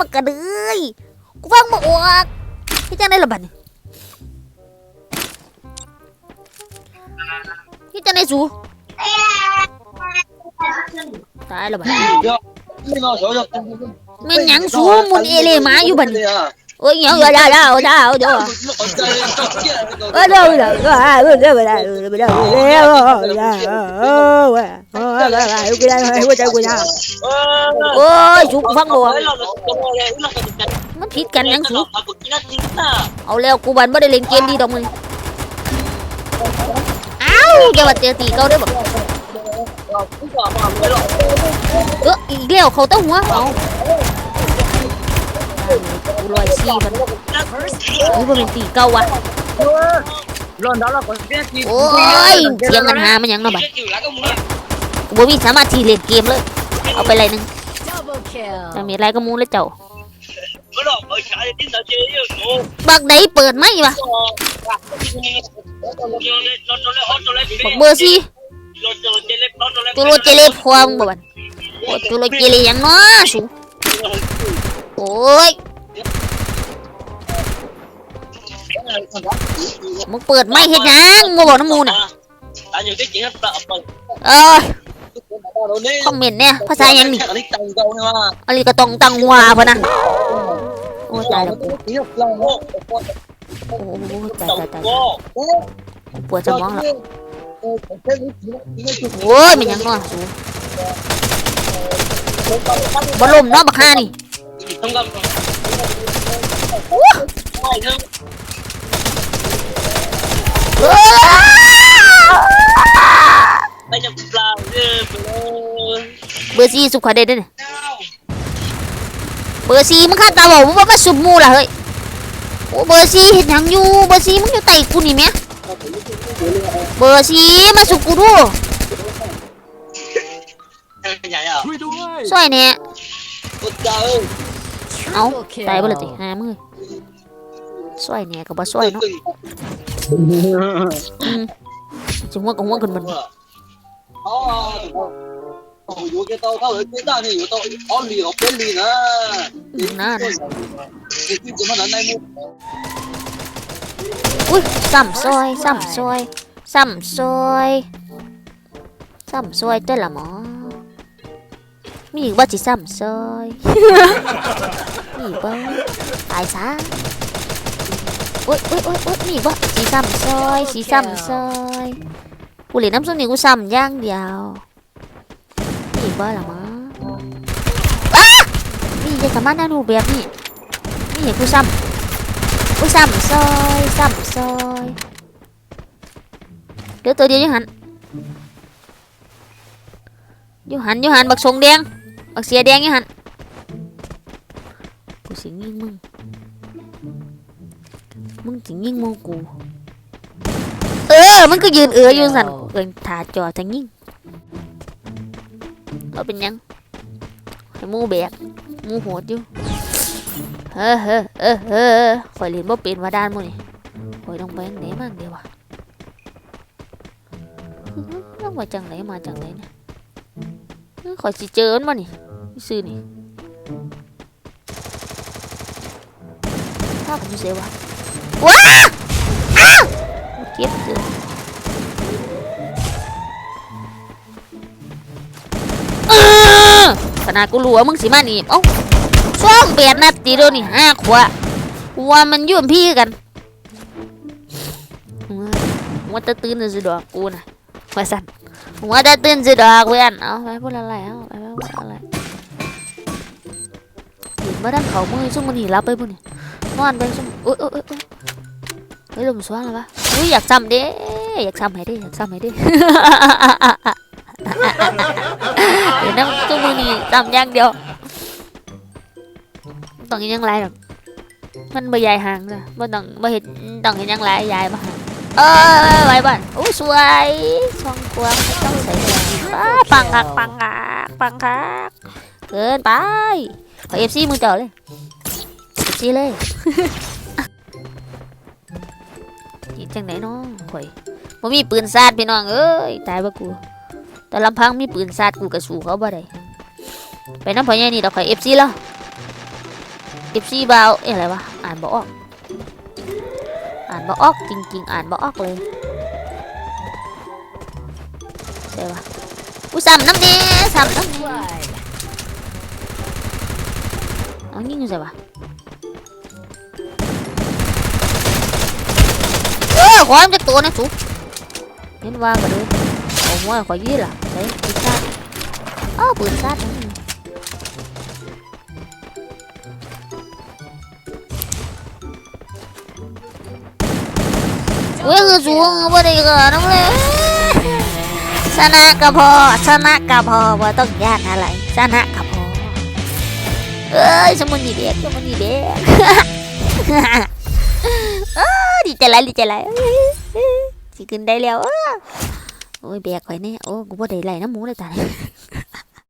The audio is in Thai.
มากระเดยกูฟังมาออกพี่จังได้ระบาดนี่พี่จังได้สูตายระบาด ไม่ยังสูมุนเอเลมาอยู่บัดน 我娘个大大我大我大。我都不知道，我还不知道，不知道，不知道，不知道，不知道，喂，我我我我回来，我再回家。我煮不放我。มันผิดกันยังสุกเอาแล้วกูบันไม่ได้เล่นเกมดีดอกมึงอ้าวแกว่าเจอตีเขาได้บอกเอออีกแล้วเขาต้องหัวเอา ลอยซี่มันนี่บ่เป็นตีเก่าวะ Lần đó là có biết gì โอ้ยเถียงกันหามันหยังเนาะบัด Biết chịu lá cái mùi กูบ่มีสามารถที่เล่นเกมเลย เอาไปไรหนึง Double kill. จะมีอะไรก็มูแล้วเจ้า Cái lọ ở trái tin là chơi yêu số บักใดเปิดไหมวะบักเบอร์ซี่ตัวโรเจเล่พวงบ่บัดโอ้ตัวโรเจเล่หยังเนาะสูโอ้ย มึงเปิดไม่เฮ็ดหยังมึงบอกน้ำมูน่ะ À, nhiều cái chuyện hết sợ phần เอ้ยคอมเมนต์เนี่ยภาษาหยังนี่ Ở đây tầng câu nữa mà อะไรก็ต้องตังหัวพะนะโอ้ตายแล้วกู Tí học lòng ô โอ้โหตายตายตาย Ô ปวดสมองแล้ว Ô Thế lý tí nó chụp โอ้ยมันหยังเนาะสูบ่ลมเนาะบักห่านี่ Không gặp Hai thương เอ้ย Đây chụp lòng Ghê bờ เบอร์ซีสุขขอได้เด้วยเนี่ยเบอร์ซีมึงข้าตาบอกว่ามาสุบหมูล่ะเฮ้ยโอ้เบอร์ซีเห็นหยังอยู่เบอร์ซีมึงอยู่ใต้กูนี่แม่เบอร์ซีมาสุบกูดู Nhảy à ช่วยเนี่ย Ôi trời ơi เอ้า Triple ตายบ่ละติ kill. หามึงเอ้ยช่วยเนี่ยก็บ่ช่วยเนาะ จังว่าก็หัวขึ้นมัน Ồ, vô cái tao tao ở cái tao này, tao ó lì học đến lì nữa. น่านะ Thì cái gì mà lần này mua อุ้ยซ้ำซอยซ้ำซอยซ้ำซอยซ้ำซอ ยตัวละหมอมีอีกบ่สิซ้ำซอยมีอีกบ่ตายซะโอ๊ยโอ๊ยโอ๊ยโอ๊ยมีอีกบ่สีซ้ำซอยสีซ้ำซอยกูเหลือน้ำส้ มนี่กูซ้ำอย่างเดียวมีอีกบ่ละหมออ้านี่จะสามารถนั่งดูแบบนี้นี่เห็นกูซ้ำอุ้ยซ้ำซอยซ้ำซอยเดี๋ยวตัวเดียวอยูหันอยูหันอยูหันบักสงแดงบักเสียแดงอยูหันกูสิยิงมึงมึงสิยิงโมกู เออ มันก็ยืนเอออยู่สันเอินถาจอทั้งยิงเราเป็นหยังให้หมูแบกหมูโหดอยู่เฮ้อเฮ้อเออเฮ้อข่อยเรียนบ่เป็นว่าด้านมื้อนี่ข่อยต้องไปจังไหนมาเดี๋ยววะอื้อหือต้องไปจังไหนมาจังไหนเนี่ยเอ้ยข่อยสิเจอมันบ่นี่ซื่อนี่ถ้าผมสิเสียวะ ว้าอ้าวเก็บเจอเออขนาดกูรู้ว่ามึงสิมานี่เอ้าช่องแปดนาทีเดียวนี่ห้าขวบว่ามันยุ่มพี่กันว่าจะตื่นสิดอกกูนะว่าสั่นว่าจะตื่นสิดอกเพื่อนเอาไปพูดอะไรเอาไปพูดอะไรเห็นว่าด้านเขามือซุ่มมันหนีรับไปบุญนี่ย นอนไปซุ่มโอ้ยโอ้ยโอ้ยโอ๊ยเฮ้ยลมสว่างแล้วปะอุ้ยอยากซ้ำเด้อยากซ้ำให้เด้อยากซ้ำให้เด้เดี๋ยวนั่งซุ่มมือนี่ซ้ำอย่างเดียวต้องยังไรหรอกมันบ่ใหญ่ห่างเลยบ่ต้องบ่เห็นต้องเห็นยังไรใหญ่บ่ห่างเออไว้บ้านโอ้สวยช่องควงต้องใส่ปังคักปังคักปังคักเกินไปขอเอฟซีมือเจ่อเลย จีเลยอีกจังไหนน้องข่อยบ่มีปืนซาดพี่น้องเอ้ยตายบ่กู แต่ลำพังมีปืนซาดกูก็สู้เขาบ่ได้ไปน้ำพอใหญ่นี่ดอกข่อยเอฟซีแล้วเอฟซีบาวเอ๊ะอะไรวะอ่านบออก อ่านบออกจริง ๆ อ่านบออกเลยใช่ปะอุ้ยซ้ำน้ำเด้ซ้ำน้ำเด้ Blood. เอยิงใส่ปะ ขอมันจะตัวนะสูเห็นว่ากันเลยโอ้โหขอยืดล่ะใส่ปืนซาดอ้าวปืนซาดนั่นนี่เว้ยคือสูงบ่ได้ก็น้องเลยชนะก็พอชนะก็พอว่าต้องยากอะไรชนะก็พอเอ้ยสมุนดีเด็กสมุนดีเด็ก ดีใจไรดีใจไรสิขึ้นได้แล้วโอ้ยแบกไว้เนี่ยโอ้กูบ่ได้ไรน้ำหมูเลยตาย